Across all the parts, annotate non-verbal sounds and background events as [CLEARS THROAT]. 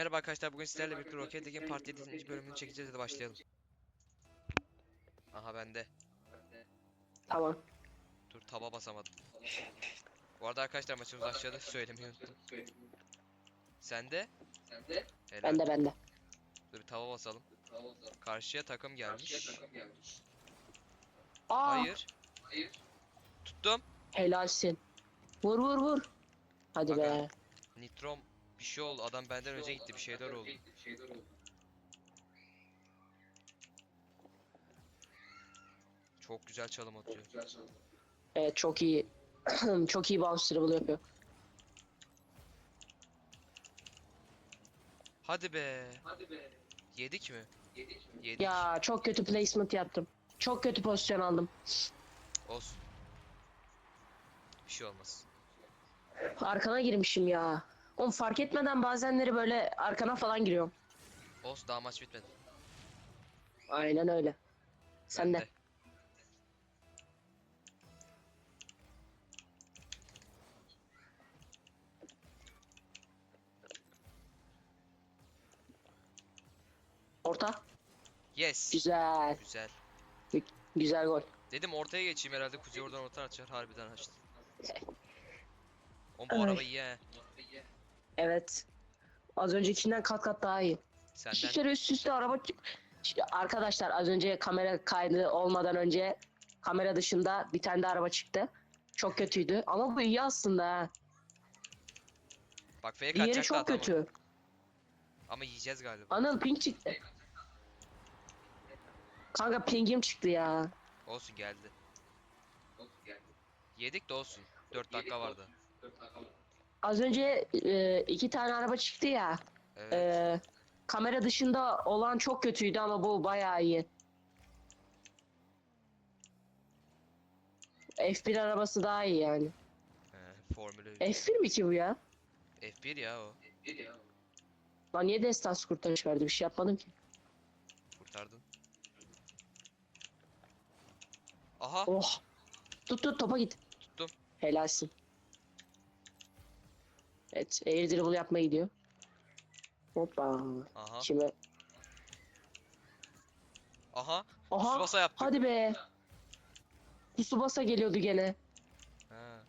Merhaba arkadaşlar bugün sizlerle birlikte Rocket League'in Part 7. bölümünü çekeceğiz hadi başlayalım. Aha bende. Tamam. Dur taba basamadım. Bu arada arkadaşlar maçımız başladı söylemeyi unuttum. Sende? Helal. Bende bende. Dur bir tava basalım. Karşıya takım gelmiş. Aa, Hayır. Tuttum. helalsin. Vur vur vur. Hadi Aga. be. Nitrom bir şey oldu. Adam benden önce gitti. Bir şeyler oldu. Çok güzel çalım atıyor. Evet çok iyi. [CLEARS THROAT] çok iyi bounce dribble yapıyor. Hadi be. Yedik mi? Yedik. Ya çok kötü placement yaptım. Çok kötü pozisyon aldım. Olsun. Bir şey olmaz. Arkana girmişim ya. Oğlum fark etmeden bazenleri böyle arkana falan giriyorum. Olsun daha maç bitmedi. Aynen öyle. Sen de. Orta. Yes. Güzel. Güzel. Güzel gol. Dedim ortaya geçeyim herhalde Kuzey oradan orta açar. Harbiden açtı. O bu Ay. araba iyi he. Evet. Az öncekinden kat kat daha iyi. İki Senden kere üst üste araba çık- İşte arkadaşlar az önce kamera kaydı olmadan önce kamera dışında bir tane de araba çıktı. Çok kötüydü ama bu iyi aslında ha. bak fake Diğeri atacak da çok kötü. Ama yiyeceğiz galiba. Anıl ping çıktı. Kanka pingim çıktı ya. Olsun geldi. Yedik de olsun. 4 dakika vardı. Az önce e, iki tane araba çıktı ya. Evet. E, kamera dışında olan çok kötüydü ama bu bayağı iyi. F1 arabası daha iyi yani. He, Formülü. F1 mi ki bu ya? F1 ya o. Lan niye destans kurtarış verdi? Bir şey yapmadım ki. Kurtardın. Aha Oh. Tut tut topa git. tuttum. Helalsin. Evet, air dribble yapmaya gidiyor. Hoppa. Aha. Şimdi Aha. Aha. Tsubasa yaptı. hadi be. Tsubasa geliyordu gene. Ha.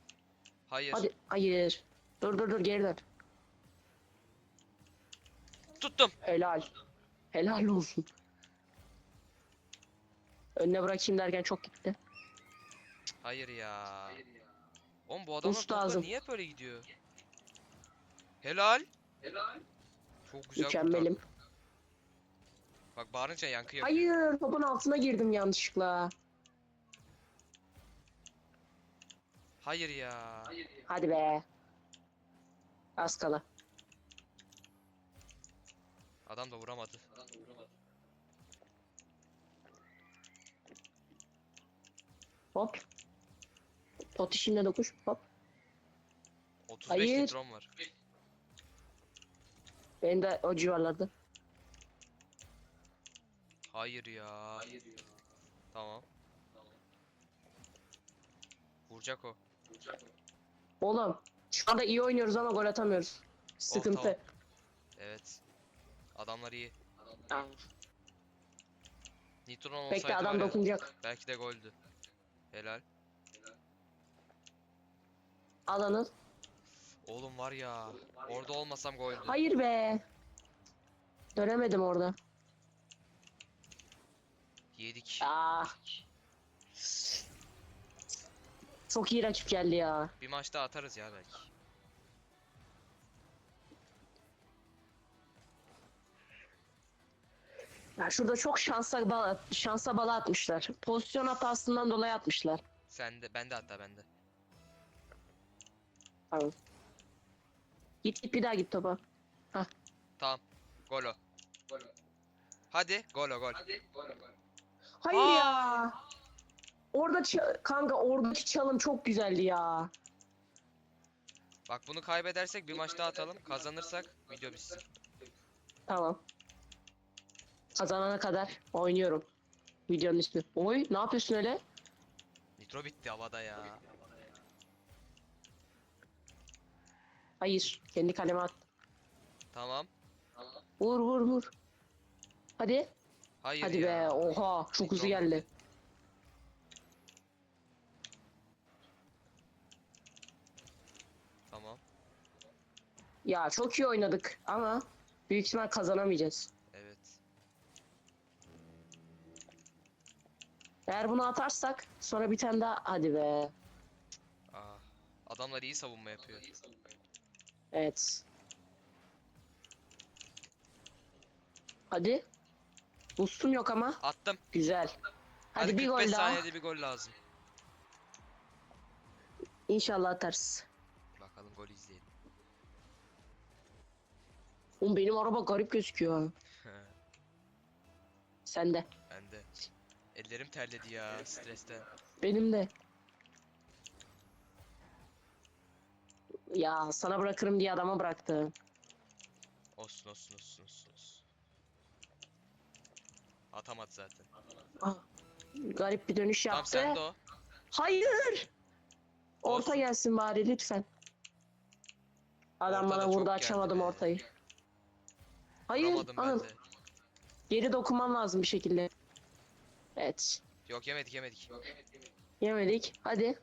Hayır. Hadi hayır. Dur dur dur geri dön. Tuttum. Helal. Helal olsun. Önüne bırakayım derken çok gitti. Hayır ya. Oğlum bu adamın lazım. niye hep öyle gidiyor? Helal. Çok güzel Mükemmelim. kurtardı. Bak bağırınca yankı yapıyor. Hayır topun altına girdim yanlışlıkla. Hayır ya. Hadi be. Az kala. Adam da vuramadı. Hop. Pot işimle dokuş. Hop. 35 Hayır. nitrom var. Benim de o civarlarda. Hayır ya. Tamam. Vuracak o. Oğlum şu anda iyi oynuyoruz ama gol atamıyoruz. Sıkıntı. tamam. Evet. Adamlar iyi. Ah, Nitron olsaydı Bekle adam ya, dokunacak. belki de goldü. Helal. Al Anıl. Oğlum var ya. Orada olmasam goldü. Hayır be. Dönemedim orada. Yedik. Ah. Çok iyi rakip geldi ya. Bir maç daha atarız ya belki. Ya şurada çok şansa bala, şansa bala atmışlar. Pozisyon hatasından dolayı atmışlar. Sen de, bende hatta bende. Tamam. Git git bir daha git topa. Tamam. Golo. Hadi golo gol. Hayır Aa! ya. Orada kanka oradaki çalım çok güzeldi ya. Bak bunu kaybedersek bir maç daha atalım. Kazanırsak video bitsin. Tamam. Kazanana kadar oynuyorum. Videonun ismi. Oy ne yapıyorsun öyle? Nitro bitti havada ya. Hayır. Kendi kaleme at. Tamam. Vur vur vur. Hadi. Hayır Hadi ya. be. Oha. Çok hızlı geldi. Tamam. Ya çok iyi oynadık ama büyük ihtimal kazanamayacağız. Evet. Eğer bunu atarsak sonra bir tane daha hadi be. Ah. Adamlar iyi savunma yapıyor. Evet. Hadi. Boostum yok ama. Attım. Güzel. Hadi, bir 45 gol daha. saniyede bir gol lazım. İnşallah atarız. Bakalım gol izleyelim. Oğlum benim araba garip gözüküyor. [LAUGHS] Sen de. ben de. Ellerim terledi ya stresten. Benim de. Ya sana bırakırım diye adama bıraktı. Olsun olsun olsun olsun. olsun. Atamadı zaten. Ah, garip bir dönüş Tamam yaptı. sen de o. Hayır. Orta Olsun. gelsin bari lütfen. Adam Ortada bana çok vurdu geldi açamadım be. ortayı. Hayır. Vuramadım ben Anıl. de. Geri dokunman lazım bir şekilde. Evet. Yok yemedik yemedik. Yemedik. Hadi.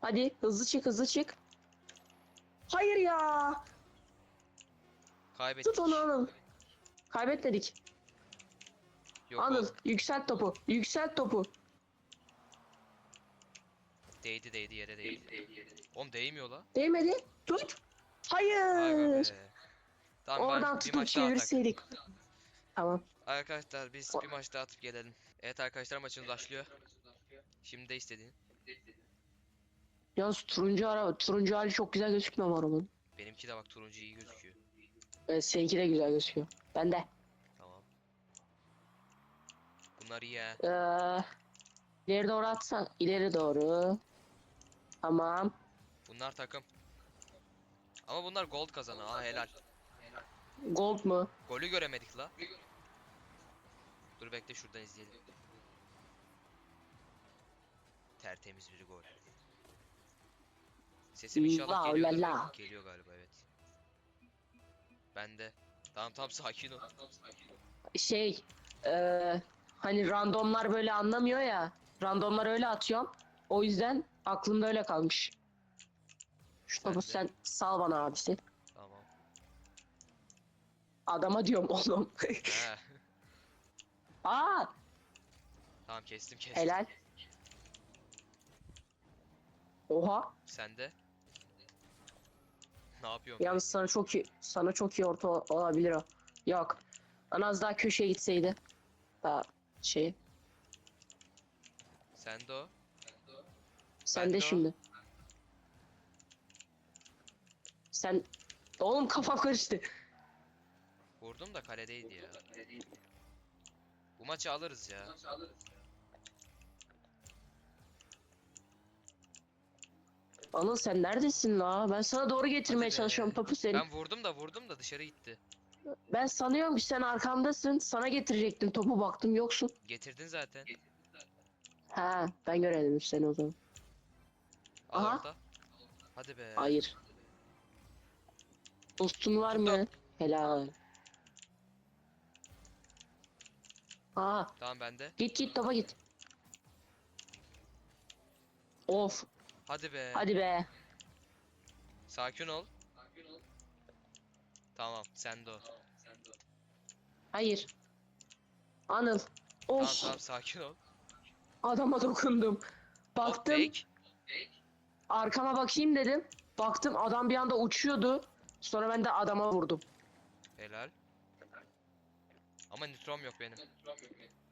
Hadi hızlı çık hızlı çık. Hayır ya. Kaybettik. Tut onu Anıl. Kaybetmedik. Yok Anıl o. yükselt topu. Yükselt topu. Değdi değdi yere değdi. Oğlum değmiyor la. Değmedi. Tut. Hayır. be. Tamam Oradan bir tutup maç daha atak. çevirseydik. Tamam. Arkadaşlar biz bir maç daha atıp gelelim. Evet arkadaşlar maçımız başlıyor. Şimdi de istediğin. Yalnız turuncu araba, turuncu hali çok güzel gözükmüyor mu arabanın? Benimki de bak turuncu iyi gözüküyor. Evet, seninki de güzel gözüküyor. Ben de. Tamam. Bunlar iyi ha. Ee, ileri doğru atsan. ileri doğru. Tamam. Bunlar takım. Ama bunlar gold kazanı. Aa helal. Gold mu? Golü göremedik la. Dur bekle şuradan izleyelim. Tertemiz bir gol. Sesim inşallah La geliyor. la la. Geliyor galiba evet. Ben de. Tamam tamam sakin ol. Şey, ee, hani randomlar böyle anlamıyor ya. Randomlar öyle atıyorum. O yüzden aklımda öyle kalmış. Şu topu Sen sen sal bana abisi. Tamam. Adama diyorum oğlum. He. [LAUGHS] Aa, tamam kestim kestim. helal. Oha. Sen de. Ne yapıyorsun? Yalnız sana çok iyi, sana çok iyi orta ol- olabilir o. Yok. Ana az daha köşeye gitseydi. Daha şey. Sen de o. Sen Ben de de o. şimdi. Sen oğlum kafam karıştı. Vurdum da kaledeydi ya. Bu maçı alırız ya. Anıl sen neredesin la? Ben sana doğru getirmeye Hadi be. çalışıyorum topu seni. Ben... Ben vurdum da vurdum da dışarı gitti. sanıyorum ki sen arkamdasın. Sana getirecektim topu baktım yoksun. Getirdin zaten. Ha, ben göremedim seni o zaman. Al Aha. Hadi be. Hayır. Dostun var mı? Tuttum. Helal. Aa, Tamam bende. git git topa git. Of, Hadi be. hadi be. Sakin ol. Tamam, sen de o. Hayır. Anıl. Tamam Of, tamam sakin ol. adama dokundum. Baktım, fake. arkama bakayım dedim. Baktım adam bir anda uçuyordu. Sonra ben de adama vurdum. Helal. Ama nitrom yok benim.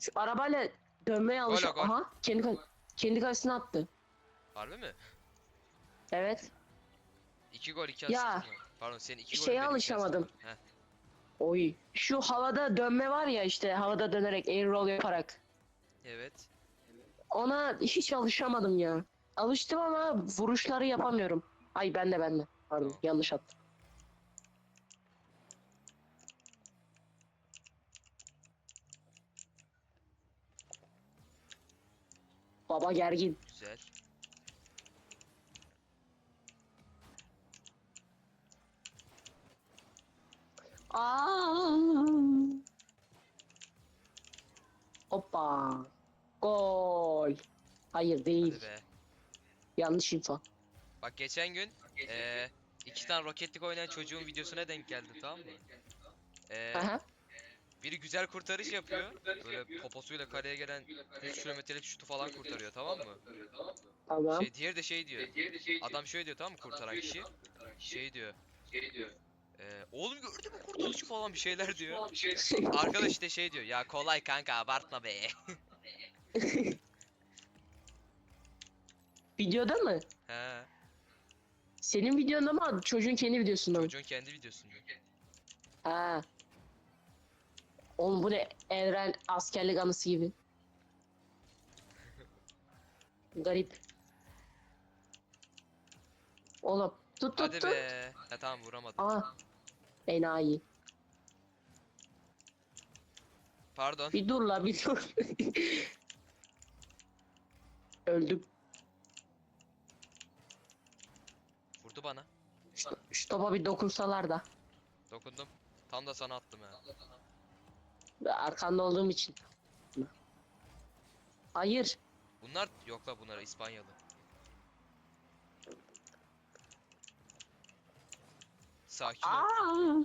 Şu arabayla dönmeye alış. Gol, gol. Aha, kendi kal- kendi kalesine attı. Harbi mi? Evet. 2 gol 2 asist Ya? Pardon senin 2 gol şeye alışamadım. Oy. Şu havada dönme var ya işte havada dönerek air roll yaparak. Evet. Ona hiç alışamadım ya. Alıştım ama vuruşları yapamıyorum. Ay ben de ben de. Pardon Tamam. yanlış attım. Baba gergin. Güzel. Aa. Hoppa. Gol. Hayır değil. Hadi be. Yanlış info. Bak geçen gün eee iki tane roketlik oynayan çocuğun videosuna denk geldim tamam mı? Eee Aha. biri güzel kurtarış yapıyor. Böyle poposuyla kaleye gelen 3 kilometrelik şutu falan kurtarıyor tamam mı? Tamam. Şey diğeri de şey diyor. Adam şöyle diyor tamam mı kurtaran kişi? Şey diyor. Eee oğlum gördün mü kurtarışı falan bir şeyler diyor. [LAUGHS] Arkadaş işte şey diyor. Ya kolay kanka abartma be. [LAUGHS] Videoda mı? He. Senin videonda mı? Çocuğun kendi videosunda mı? Çocuğun kendi videosunda. Ha. Oğlum bu ne? Evren askerlik anısı gibi. [LAUGHS] Garip. Oğlum tut tut Hadi tut. be. Ha tamam vuramadım. Aa. Enayi. Pardon. Bir dur la bir dur. Öldüm. Vurdu bana. Şu, şu topa bir dokunsalar da. Dokundum. Tam da sana attım ha. Arkanda olduğum için. Hayır. Bunlar yok la bunlar İspanyalı. Sakin ol. Aa!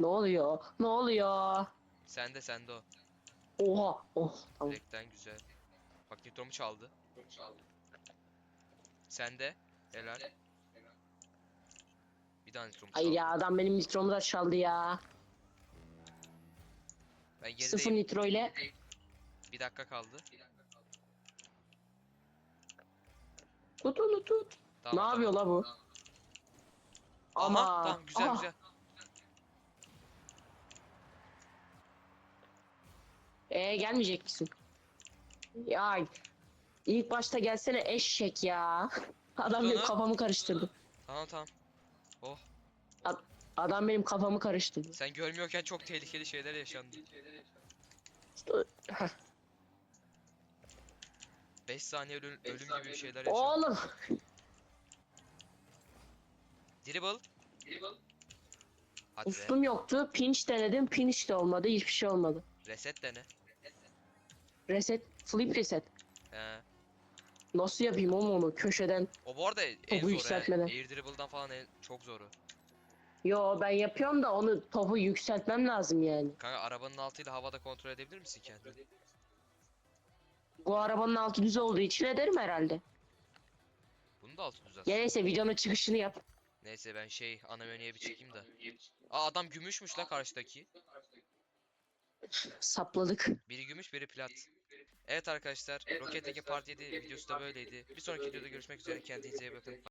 Ne oluyor? Ne oluyor? Sende sende o. Oha. Oh tamam. Direkten güzel. Bak nitromu çaldı. Sende. Helal. Bir daha nitromu Hayır çaldı. ya adam benim nitromu da çaldı ya. Ben Sıfır gerideyim. nitro ile. Bir dakika kaldı. Tut onu tut. Tamam, ne yapıyor la bu? Ama. Ama. Aha, tamam güzel aha. güzel. Ee gelmeyecek misin? Ya ilk başta gelsene eşek ya. [LAUGHS] Adam benim kafamı karıştırdı. Tamam tamam. Adam benim kafamı karıştırdı. Sen görmüyorken çok tehlikeli şeyler yaşandı. Heh. 5 saniye ölüm, ölüm gibi bir şeyler yaşandı. Oğlum. Dribble. Hadi be. Ustum yoktu. Pinch denedim. Pinch de olmadı. Hiçbir şey olmadı. Reset dene. Reset. Flip reset. He. Nasıl yapayım oğlum onu köşeden? O bu arada en Topu zoru he. yükseltmeden. Air dribble'dan falan en, çok zoru. Yo ben yapıyorum da onu topu yükseltmem lazım yani. Kanka arabanın altıyla havada kontrol edebilir misin kendini? Bu arabanın altı düz olduğu için ederim herhalde. Bunu da altı düzelt. Ya neyse videonun çıkışını yap. Neyse ben şey ana menüye bir çıkayım da. Aa adam gümüşmüş la karşıdaki. Sapladık. Biri gümüş biri plat. Evet arkadaşlar Rocket League Part 7 videosu da böyleydi. Bir sonraki videoda görüşmek üzere kendinize iyi bakın.